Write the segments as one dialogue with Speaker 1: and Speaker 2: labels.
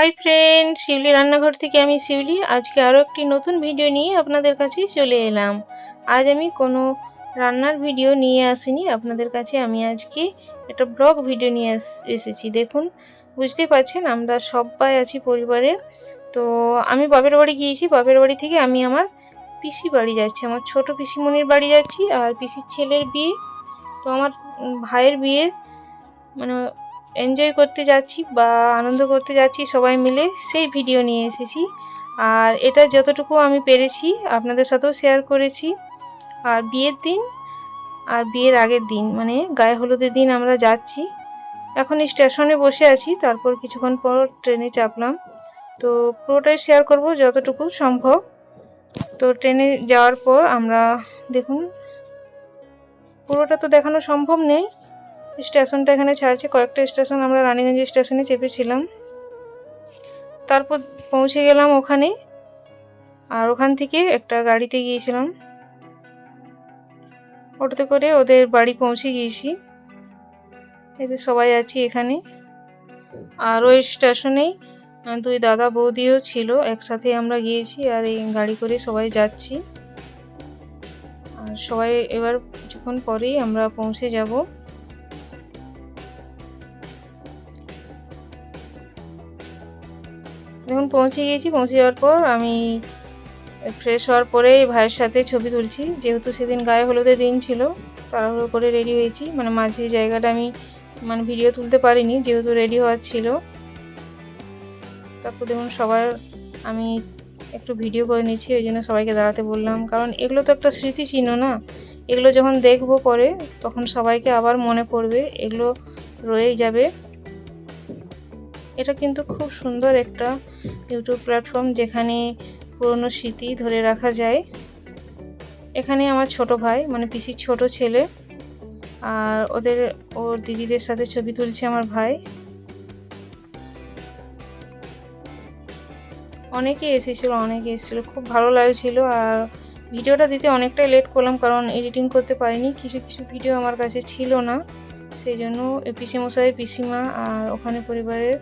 Speaker 1: Hi friend শিউলি রান্নাঘর থেকে আমি শিউলি। আজকে আরও একটি নতুন ভিডিও নিয়ে আপনাদের কাছে চলে এলাম। আজ আমি কোনো রান্নার ভিডিও নিয়ে আসিনি। আপনাদের কাছে আমি আজকে একটা ব্লগ ভিডিও নিয়ে এসেছি। দেখুন বুঝতেই পারছেন, আমরা সবাই আছি পরিবারে তো আমি বাপের বাড়ি গিয়েছি। বাপের বাড়ি থেকে আমি আমার পিসি বাড়ি যাচ্ছি। আমার ছোট পিসিমণির বাড়ি যাচ্ছি আর পিসির ছেলের বিয়ে। তো আমার ভাইয়ের বিয়ে মানে এনজয় করতে যাচ্ছি বা আনন্দ করতে যাচ্ছি সবাই মিলে, সেই ভিডিও নিয়ে এসেছি। আর এটা যতটুকু আমি পেরেছি, আপনাদের সাথেও শেয়ার করেছি। আর বিয়ের দিন, আর বিয়ের আগের দিন মানে গায়ে হলুদের দিন আমরা যাচ্ছি। এখন স্টেশনে বসে আছি, তারপর কিছুক্ষণ পর ট্রেনে চাপলাম। তো পুরোটাই শেয়ার করব যতটুকু সম্ভব। তো ট্রেনে যাওয়ার পর আমরা দেখুন, পুরোটা তো দেখানো সম্ভব নেই। স্টেশনটা এখানে ছাড়ছে। কয়েকটা স্টেশন আমরা রানীগঞ্জ স্টেশনে চেপেছিলাম। তারপর পৌঁছে গেলাম ওখানে। আর ওখান থেকে একটা গাড়িতে গিয়েছিলাম। ওটাতে করে ওদের বাড়ি পৌঁছে গিয়েছি। এতে সবাই আছি এখানে। আর ওই স্টেশনেই দুই দাদা বৌদিও ছিল, একসাথে আমরা গিয়েছি আর এই গাড়ি করে সবাই যাচ্ছি। আর সবাই এবার কিছুক্ষণ পরেই আমরা পৌঁছে যাব। দেখুন, পৌঁছে গিয়েছি। পৌঁছে যাওয়ার পর আমি ফ্রেশ হওয়ার পরে ভাইয়ের সাথে ছবি তুলছি। যেহেতু সেদিন গায়ে হলুদের দিন ছিল, তাড়াহুড়ো করে রেডি হয়েছি। মানে মাঝে জায়গাটা আমি মানে ভিডিও তুলতে পারিনি, যেহেতু রেডি হওয়ার ছিল। তারপর দেখুন, সবার আমি একটু ভিডিও করে নিচ্ছি, ওই জন্য সবাইকে দাঁড়াতে বললাম। কারণ এগুলো তো একটা স্মৃতিচিহ্ন না? এগুলো যখন দেখব পরে, তখন সবাইকে আবার মনে পড়বে, এগুলো রয়েই যাবে। এটা কিন্তু খুব সুন্দর একটা ইউটিউব প্ল্যাটফর্ম যেখানে পুরনো স্মৃতি ধরে রাখা যায়। এখানে আমার ছোট ভাই মানে পিসির ছোট ছেলে, আর ওদের, ওর দিদিদের সাথে ছবি তুলছে আমার ভাই। অনেকে এসেছিল অনেকে এসেছিল, খুব ভালো লাগছিল, আর ভিডিওটা দিতে অনেকটাই লেট করলাম, কারণ এডিটিং করতে পারিনি, কিছু কিছু ভিডিও আমার কাছে ছিল না। সেই জন্য পিসি মশাই পিসিমা, আর ওখানে পরিবারের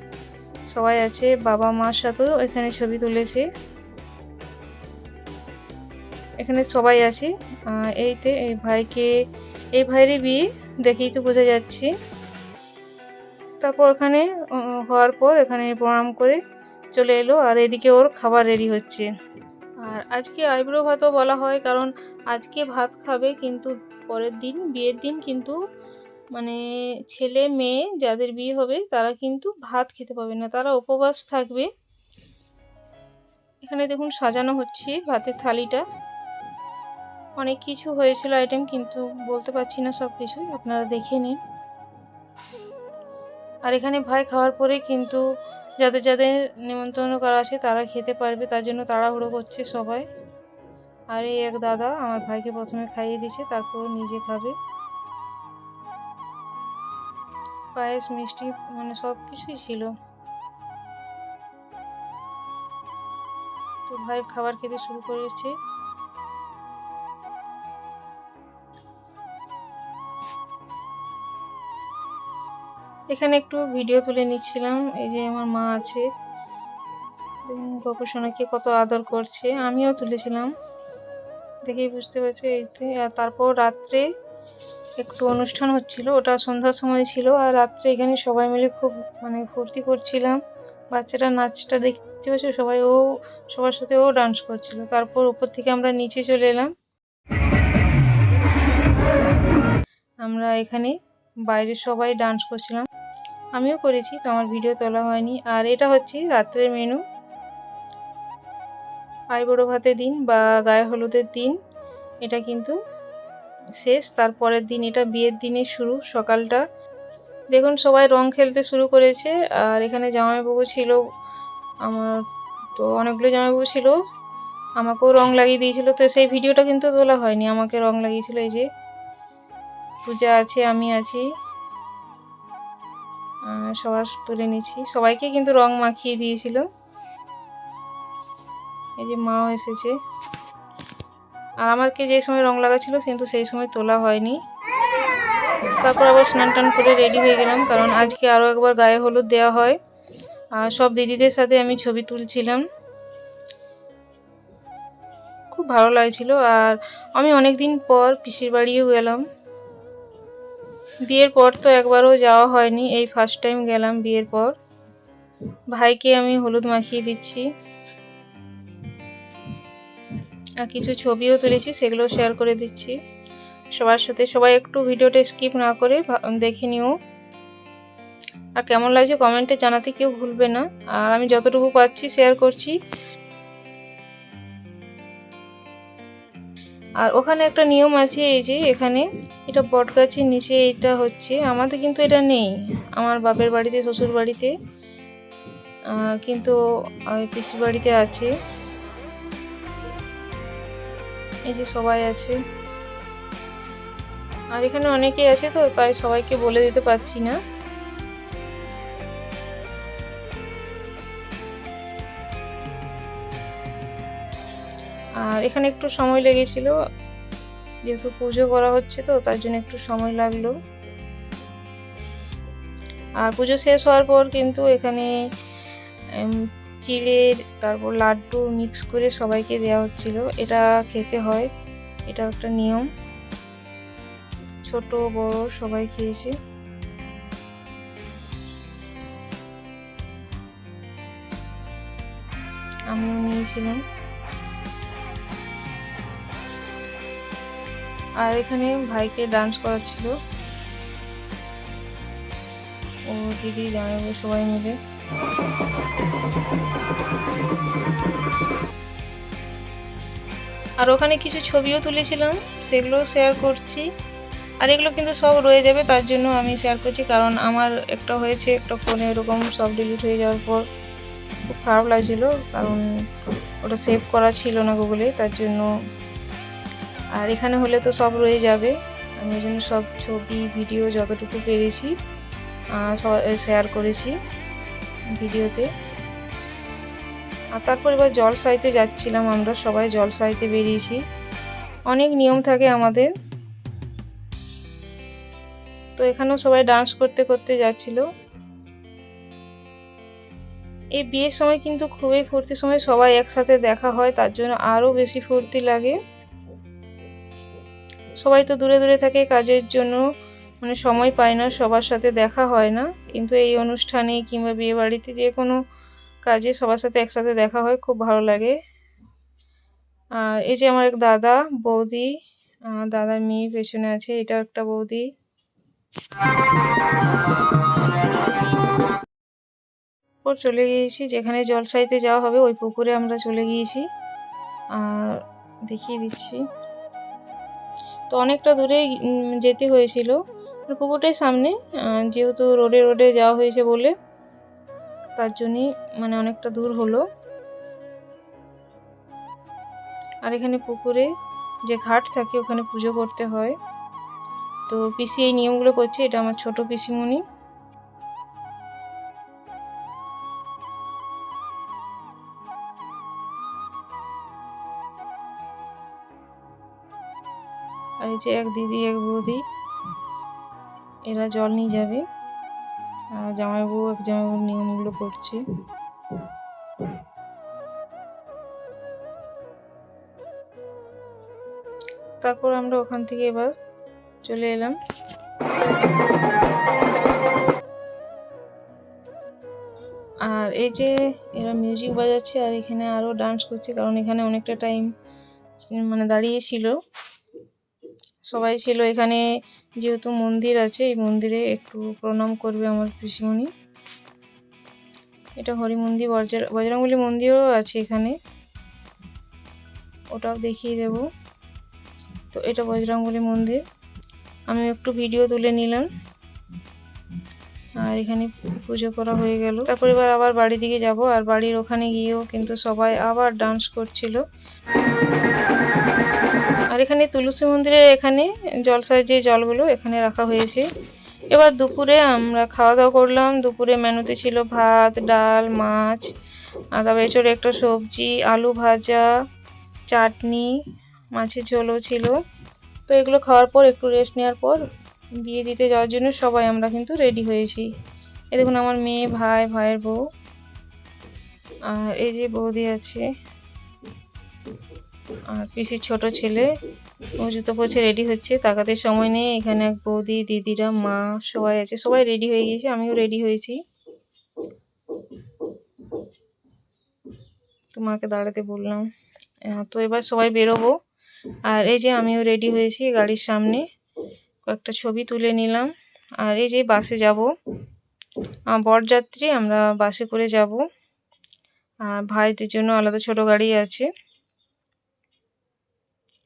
Speaker 1: সবাই আছে, বাবা মার সাথেও এখানে ছবি তুলেছে। এখানে সবাই আছে। এইতে এই ভাইকে, এই ভাইয়েরই বিয়ে, দেখেই তো বোঝা যাচ্ছে। তারপর ওখানে হওয়ার পর এখানে প্রণাম করে চলে এলো আর এদিকে ওর খাবার রেডি হচ্ছে। আর আজকে আইব্রো ভাতও বলা হয়, কারণ আজকে ভাত খাবে, কিন্তু পরের দিন, বিয়ের দিন কিন্তু মানে ছেলে, মেয়ে যাদের বিয়ে হবে তারা কিন্তু ভাত খেতে পাবে না। তারা উপবাস থাকবে। এখানে দেখুন সাজানো হচ্ছে ভাতের থালিটা। অনেক কিছু হয়েছিল আইটেম কিন্তু বলতে পারছি না সব কিছুই আপনারা দেখে নিন। আর এখানে ভাই খাওয়ার পরে কিন্তু যাদের যাদের নিমন্ত্রণ করা আছে তারা খেতে পারবে, তার জন্য তাড়াহুড়ো করছে সবাই। আর এই এক দাদা আমার ভাইকে প্রথমে খাইয়ে দিয়েছে, তারপর নিজে খাবে। পায়েস, মিষ্টি মানে সব কিছুই ছিল। তো ভাই খাবার খেতে শুরু করেছে। এখানে একটু ভিডিও তুলে নিচ্ছিলাম, এই যে আমার মা আছে। দেখুন গপু সোনাকে কত আদর করছে, আমিও তুলেছিলাম। দেখেই বুঝতে পারছি এইতে আর তারপর রাত্রে একটু অনুষ্ঠান হচ্ছিল, ওটা সন্ধ্যার সময় ছিল আর রাত্রে এখানে সবাই মিলে খুব মানে ফুর্তি করছিলাম। বাচ্চারা নাচটা দেখতে পাচ্ছে, সবাই ও, সবার সাথে ও ডান্স করছিল। তারপর উপর থেকে আমরা নিচে চলে এলাম। আমরা এখানে বাইরে সবাই ডান্স করছিলাম। আমিও করেছি, তো আমার ভিডিও তোলা হয়নি। আর এটা হচ্ছে রাত্রের মেনু আইবড়ো ভাতের দিন বা গায়ে হলুদের দিন, এটা কিন্তু শেষ, তারপরের দিন এটা বিয়ের দিনে শুরু, সকালটা। দেখুন, সবাই রং খেলতে শুরু করেছে, আর এখানে জামাইবাবু ছিল, আমার তো অনেকগুলো জামাইবাবু ছিল, আমাকেও রং লাগিয়ে দিয়েছিল, তো সেই ভিডিওটা কিন্তু তোলা হয়নি, আমাকে রং লাগিয়েছিল এই যে, পূজা আছে, আমি আছি সবার তুলে নিচ্ছি, সবাইকে কিন্তু রং মাখিয়ে দিয়েছিল। এই যে মাও এসেছে। আর আমাকে যে সময় রং লাগাচ্ছিল কিন্তু সেই সময় তোলা হয়নি। তারপর আবার স্নান টান করে রেডি হয়ে গেলাম, কারণ আজকে আরও একবার গায়ে হলুদ দেওয়া হয়। আর সব দিদিদের সাথে আমি ছবি তুলছিলাম। খুব ভালো লাগছিল। আর আমি অনেক দিন পর পিসির বাড়িও গেলাম। বিয়ের পর তো একবারও যাওয়া হয়নি, এই ফার্স্ট টাইম গেলাম বিয়ের পর। ভাইকে আমি হলুদ মাখিয়ে দিচ্ছি। কিছু ছবিও তুলেছি, সেগুলো শেয়ার করে দিচ্ছি। সবার সাথে সবাই একটু ভিডিওটা স্কিপ না করে দেখে নিও। আর কেমন লাগছে কমেন্টে জানাতে কেউ ভুলবে না। আর আমি যতটুকু পাচ্ছি শেয়ার করছি। আর ওখানে একটা নিয়ম আছে এই যে, এখানে এটা বট গাছের নিচে এটা হচ্ছে, আমাদের কিন্তু এটা নেই, আমার বাপের বাড়িতে, শ্বশুর বাড়িতে। কিন্তু পিসির বাড়িতে আছে। এই যে সবাই আছে। আর এখানে অনেকেই আছে তো, তাই সবাইকে বলে দিতে পারছি না। আর এখানে একটু সময় লেগেছিল, যেহেতু পুজো করা হচ্ছে তো, তার জন্য একটু সময় লাগল। আর পুজো শেষ হওয়ার পর কিন্তু এখানে চিড়ের, তারপর লাড্ডু মিক্স করে সবাইকে দেওয়া হচ্ছিল। এটা খেতে হয়। এটা একটা নিয়ম। ছোট, বড় সবাই খেয়েছে। আমিও নিয়েছিলাম। আর এখানে ভাইকে ডান্স করাচ্ছিল। ও দিদি জামাইবাবু সবাই মিলে। আর ওখানে কিছু ছবিও তুলেছিলাম সেগুলো শেয়ার করছি। আর এগুলো কিন্তু সব রয়ে যাবে, তার জন্য আমি শেয়ার করছি, কারণ আমার একটা হয়েছে, একটা ফোনে এরকম সব ডিলিট হয়ে যাওয়ার পর খুব খারাপ লাগছিল, কারণ ওটা সেভ করা ছিল না গুগলে তার জন্য। আর এখানে হলে তো সব রয়ে যাবে, আমি ওই জন্য সব ছবি ভিডিও যতটুকু পেরেছি শেয়ার করেছি। ভিডিওতে। আর তারপর এবার জল সাইতে যাচ্ছিলাম আমরা সবাই জল সাইতে বেরিয়েছি। অনেক নিয়ম থাকে আমাদের। তো এখানেও সবাই ডান্স করতে করতে যাচ্ছিল। এই বিয়ের সময় কিন্তু খুবই ফুর্তির সময়, সবাই একসাথে দেখা হয়, তার জন্য আরও বেশি ফুর্তি লাগে। সবাই তো দূরে দূরে থাকে কাজের জন্য। মানে সময় পায় না, সবার সাথে দেখা হয় না। কিন্তু এই অনুষ্ঠানে কিংবা বিয়ে বাড়িতে যে কোনো কাজে সবার সাথে একসাথে দেখা হয়, খুব ভালো লাগে। আর এই যে আমার এক দাদা, বৌদি দাদার মেয়ে পেছনে আছে, এটা একটা বৌদি। চলে গিয়েছি, যেখানে জলসাইতে যাওয়া হবে, ওই পুকুরে আমরা চলে গিয়েছি। আর দেখিয়ে দিচ্ছি। তো অনেকটা দূরে যেতে হয়েছিল। পুকুরটাই সামনে যেহেতু রোডে রোডে যাওয়া হয়েছে বলে, তার জন্যই মানে অনেকটা দূর হলো। আর এখানে পুকুরে যে ঘাট থাকে, ওখানে পুজো করতে হয়। তো পিসি এই নিয়মগুলো করছে, এটা আমার ছোট পিসিমণি। আর এই যে এক দিদি, এক বৌদি। এরা জল নিয়ে যাবে। আর জামাইবাবু এক জামাইবাবুর নিয়মগুলো করছে। তারপর আমরা ওখান থেকে এবার চলে এলাম। আর এই যে এরা মিউজিক বাজাচ্ছে আর এখানে আরও ডান্স করছে, কারণ এখানে অনেকটা টাইম মানে দাঁড়িয়ে ছিল সবাই ছিল এখানে, যেহেতু মন্দির আছে, এই মন্দিরে একটু প্রণাম করবে আমার পিসিমণি। এটা হরি মন্দির বজরঙ্গলি মন্দিরও আছে এখানে। ওটাও দেখিয়ে দেব। তো এটা বজরঙ্গলি মন্দির। আমি একটু ভিডিও তুলে নিলাম। আর এখানে পুজো করা হয়ে গেল। তারপর এবার আবার বাড়ির দিকে যাব। আর বাড়ির ওখানে গিয়েও কিন্তু সবাই আবার ডান্স করছিল। আর এখানে তুলসী মন্দিরের এখানে জলসায় যে জলগুলো এখানে রাখা হয়েছে। এবার দুপুরে আমরা খাওয়া দাওয়া করলাম। দুপুরে মেনুতে ছিল ভাত, ডাল, মাছ তারপরে এছাড়া একটা সবজি, আলু ভাজা, চাটনি, মাছের ঝোলও ছিল। তো এগুলো খাওয়ার পর, একটু রেস্ট নেওয়ার পর, বিয়ে দিতে যাওয়ার জন্য সবাই আমরা কিন্তু রেডি হয়েছি। এ দেখুন আমার মেয়ে, ভাই, ভাইয়ের বউ। আর এই যে বৌদি আছে আর পিসির ছোট ছেলে, ও জুতো পরছে রেডি হচ্ছে। তাকাতে সময় নেই, এখানে এক বৌদি, দিদিরা, মা সবাই আছে। সবাই রেডি হয়ে গেছে আমিও রেডি হয়েছি। তো মাকে দাঁড়াতে বললাম তো এবার সবাই বেরোবো। আর এই যে আমিও রেডি হয়েছি গাড়ির সামনে, কয়েকটা ছবি তুলে নিলাম। আর এই যে বাসে যাব বরযাত্রী, আমরা বাসে করে যাব। আর ভাইদের জন্য আলাদা ছোট গাড়ি আছে।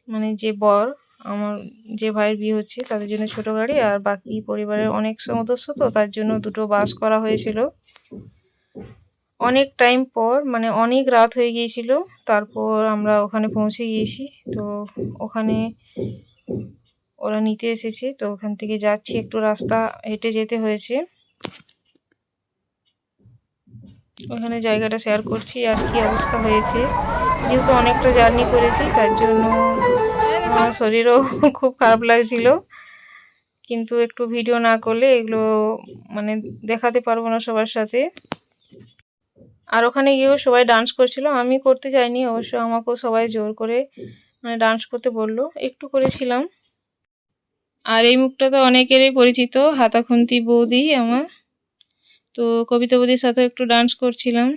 Speaker 1: মানে যে বর, আমার যে ভাইয়ের বিয়ে হচ্ছে, তাদের জন্য ছোট গাড়ি আর বাকি পরিবারের অনেক সদস্য তো, তার জন্য দুটো বাস করা হয়েছিল। অনেক টাইম পর মানে অনেক রাত হয়ে গিয়েছিল, তারপর আমরা ওখানে পৌঁছে গিয়েছি। তো ওখানে ওরা নিতে এসেছে, তো ওখান থেকে যাচ্ছি, একটু রাস্তা হেঁটে যেতে হয়েছে। ওখানে জায়গাটা শেয়ার করছি আর কি অবস্থা হয়েছে। যেহেতু অনেকটা জার্নি করেছি, তার জন্য আমার শরীরও খুব খারাপ লাগছিল। কিন্তু একটু ভিডিও না করলে এগুলো মানে দেখাতে পারব না সবার সাথে। আর ওখানে গিয়েও সবাই ডান্স করছিল, আমি করতে চাইনি অবশ্য আমাকেও সবাই জোর করে মানে ডান্স করতে বলল, একটু করেছিলাম। আর এই মুখটা তো অনেকেরই পরিচিত হাতাখুন্তি বৌদি আমার। তো কবিতা বৌদির সাথেও একটু ডান্স করছিলাম।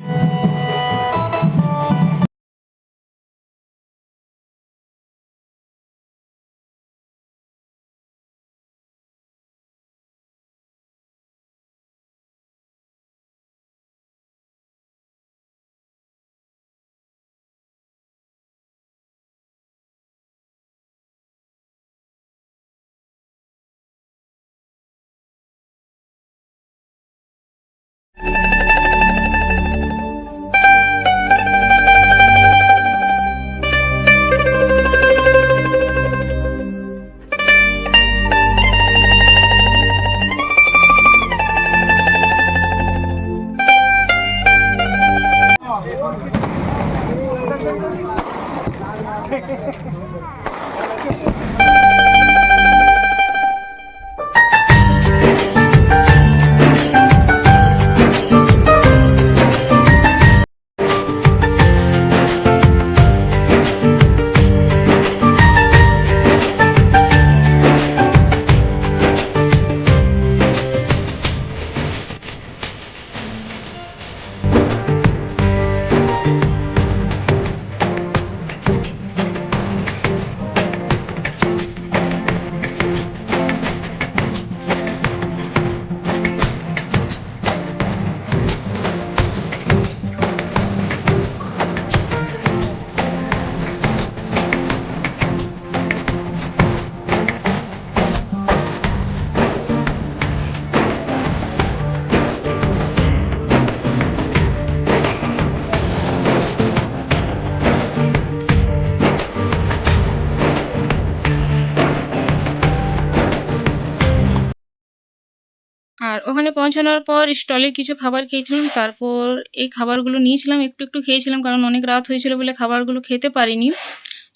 Speaker 1: ওখানে পৌঁছানোর পর স্টলে কিছু খাবার খেয়েছিলাম। তারপর এই খাবারগুলো নিয়েছিলাম, একটু একটু খেয়েছিলাম, কারণ অনেক রাত হয়েছিল বলে খাবারগুলো খেতে পারিনি।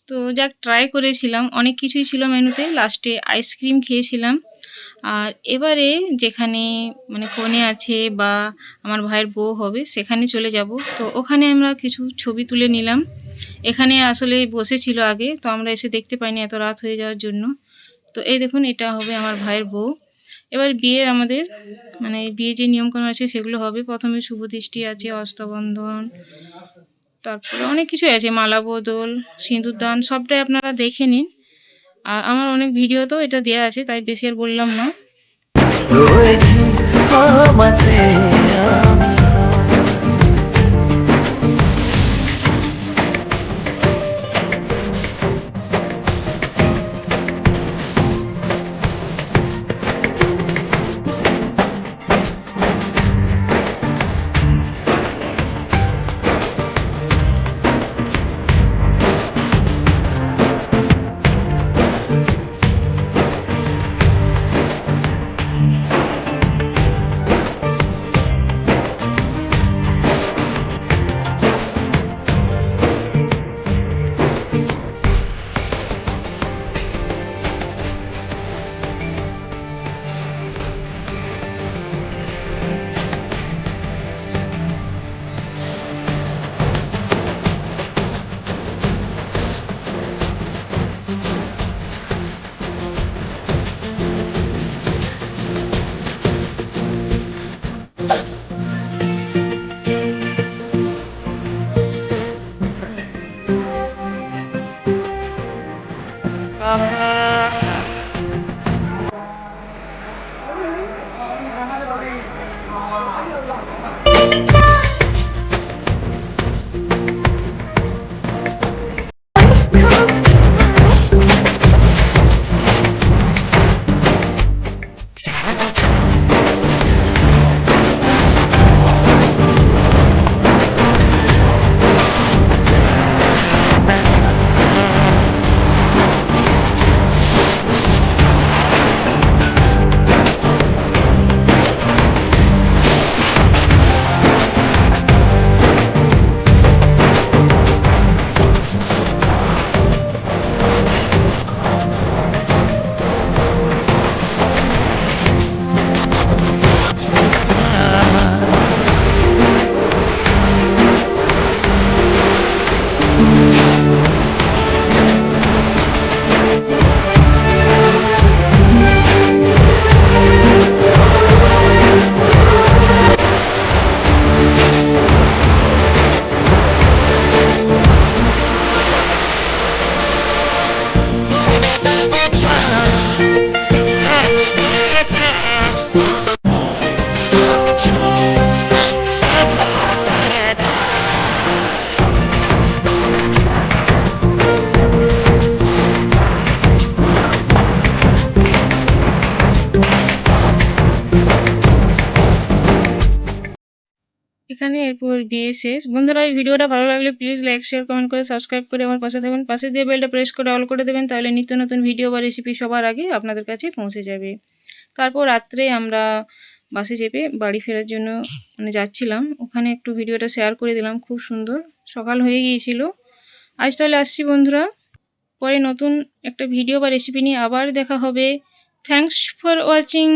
Speaker 1: তো যাক ট্রাই করেছিলাম। অনেক কিছুই ছিল মেনুতে। লাস্টে আইসক্রিম খেয়েছিলাম। আর এবারে যেখানে মানে কনে আছে বা আমার ভাইয়ের বউ হবে, সেখানে চলে যাব। তো ওখানে আমরা কিছু ছবি তুলে নিলাম। এখানে আসলে বসেছিল আগে, তো আমরা এসে দেখতে পাইনি এত রাত হয়ে যাওয়ার জন্য। তো এই দেখুন, এটা হবে আমার ভাইয়ের বউ। এবার বিয়ের আমাদের মানে বিয়ে যে নিয়মকানুন আছে সেগুলো হবে। প্রথমে শুভ দৃষ্টি আছে অস্তবন্ধন তারপরে অনেক কিছু আছে। মালা বদল, সিঁদুর দান, সবটাই আপনারা দেখে নিন। আর আমার অনেক ভিডিও তো এটা দেওয়া আছে, তাই বেশি আর বললাম না। উপর দিয়ে শেষ। বন্ধুরা, এই ভিডিওটা ভালো লাগলে প্লিজ লাইক শেয়ার কমেন্ট করে সাবস্ক্রাইব করে আমার পাশে থাকবেন। পাশে দিয়ে বেলটা প্রেস করে অল করে দেবেন, তাহলে নিত্য নতুন ভিডিও বা রেসিপি সবার আগে আপনাদের কাছে পৌঁছে যাবে। তারপর রাত্রে আমরা বাসে চেপে বাড়ি ফেরার জন্য মানে যাচ্ছিলাম। ওখানে একটু ভিডিওটা শেয়ার করে দিলাম, খুব সুন্দর। সকাল হয়ে গিয়েছিল। আজ তাহলে আসছি বন্ধুরা। পরে নতুন একটা ভিডিও বা রেসিপি নিয়ে আবার দেখা হবে। Thanks for watching